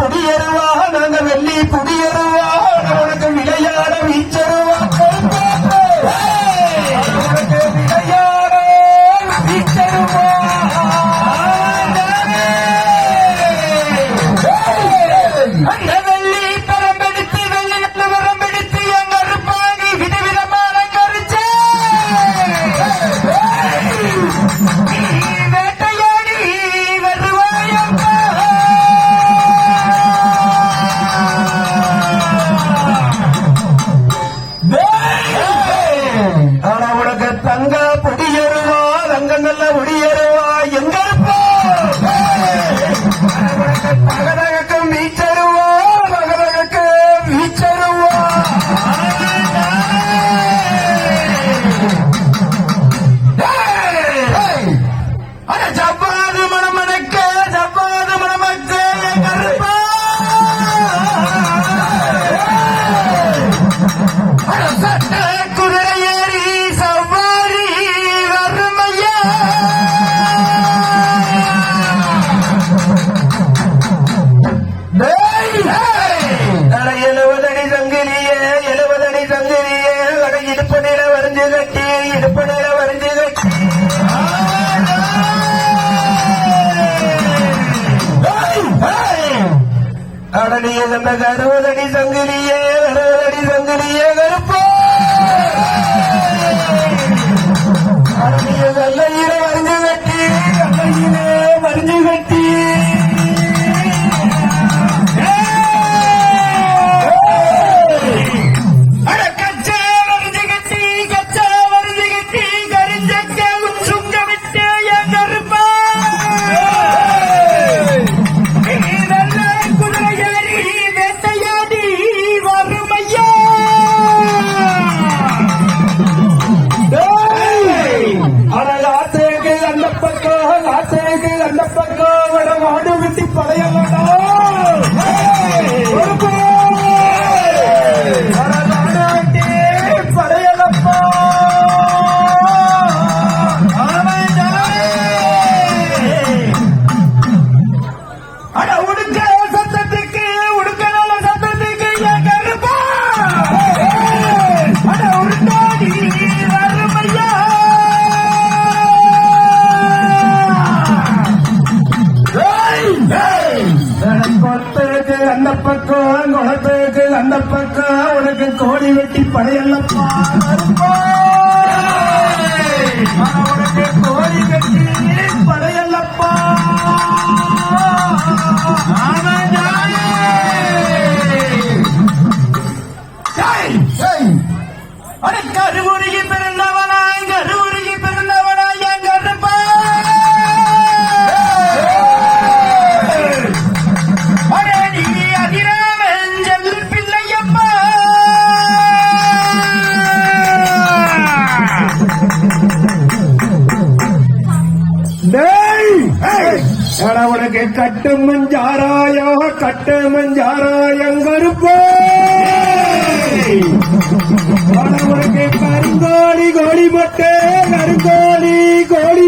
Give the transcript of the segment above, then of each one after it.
புடி எருவாக நாங்க வெள்ளி புடி எழுபதடி சங்கிலிய எழுபதடி சங்கிலிய அட இடுப்படையில வரைஞ்சு கட்டி இடுப்படையில வரைஞ்சு கட்டி அடடி இந்த கருவதடி உனக்கு கட்டு மஞ்சாராய கட்டு மஞ்சாராயம் கருப்போ. உனக்கு கருங்கோழி கோழி மட்டே கருங்கோழி கோழி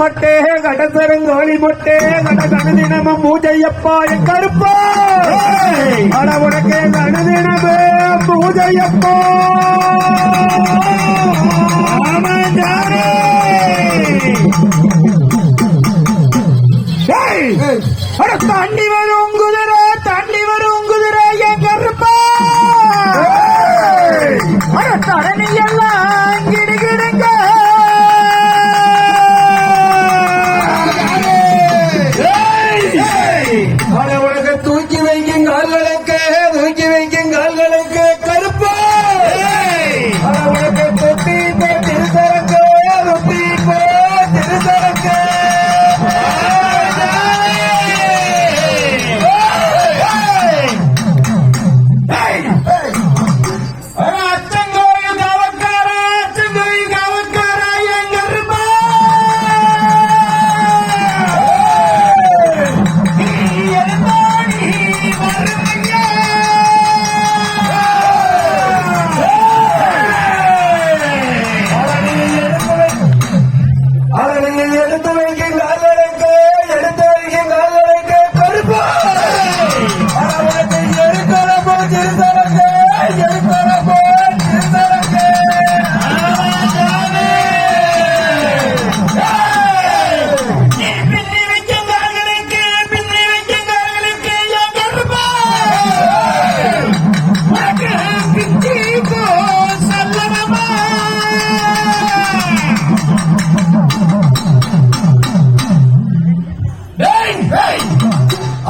மொட்டே கடசருங்கோழி மொட்டே கனதினமும் பூஜையப்பா என் கருப்பா. அட உனக்கே கனதினமே பூஜையப்பா. அண்டி வரும்.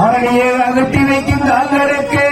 அழகிய அகற்றி வைக்கும் கால்களுக்கு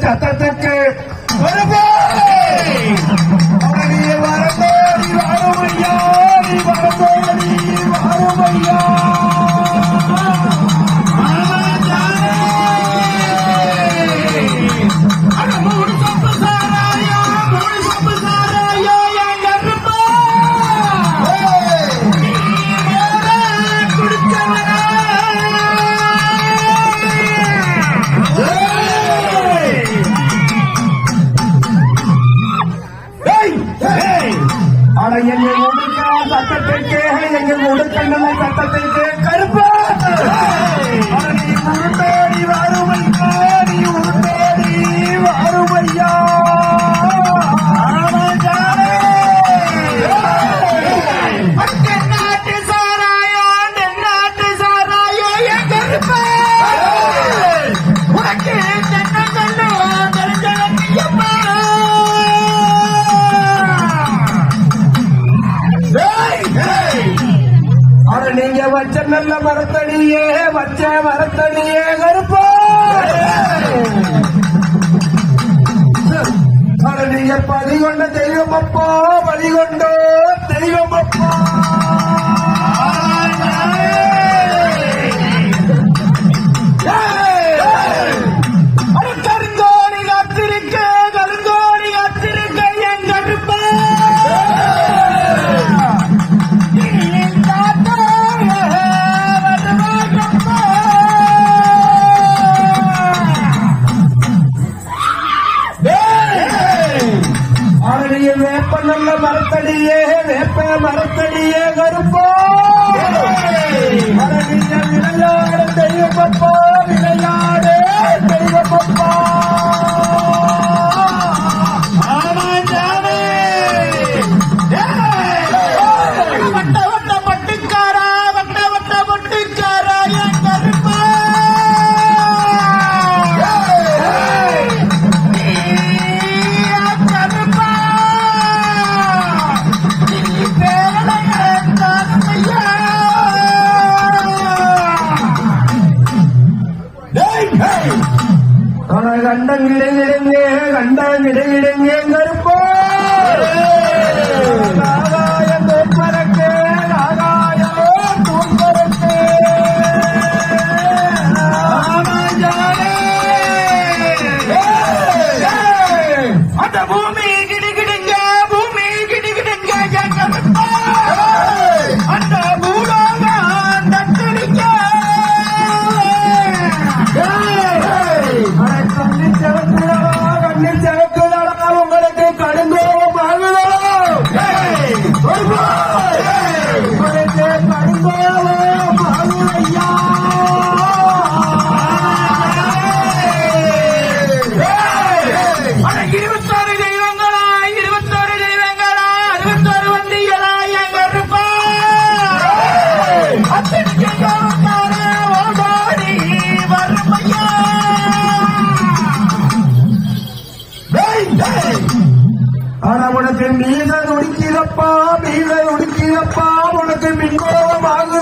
tak tak tak பச்சை மரத்தடியே கருப்பா. பதி கொண்ட தெய்வம் அப்பா பலி தெய்வம் அப்பா நல்ல மரத்தடியே வேப்ப மரத்தடியே கருப்பா ഉള്ളിലെ உடுக்கியப்பா மீனை உடுக்கியப்பா உனக்கு மின்கோபமாக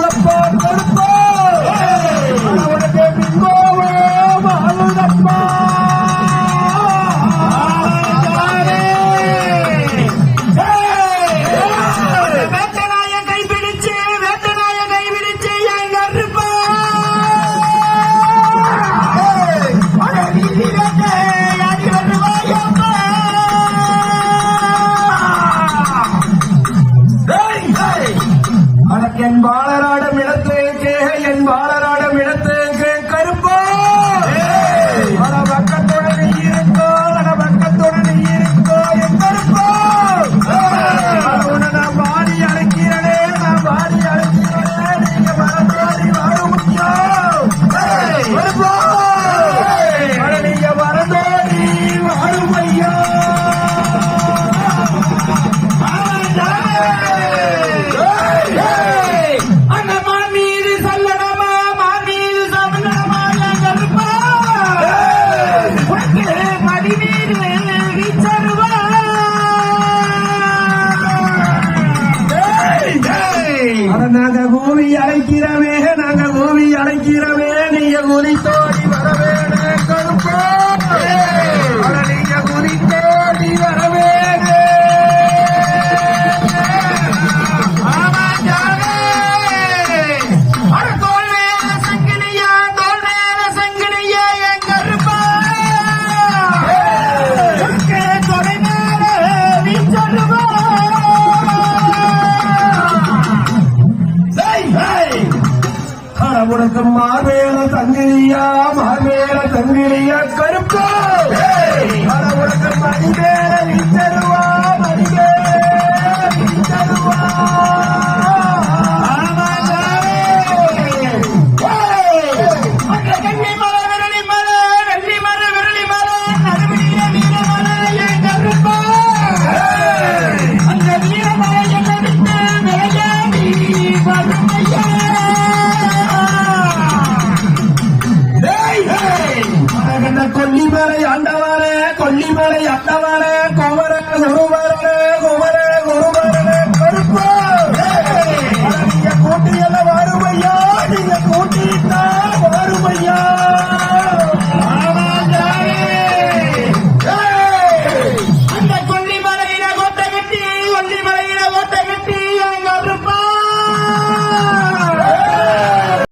கொல்லிமலை ஆண்டவாரே கொல்லிமலை அண்டவாரே கோவர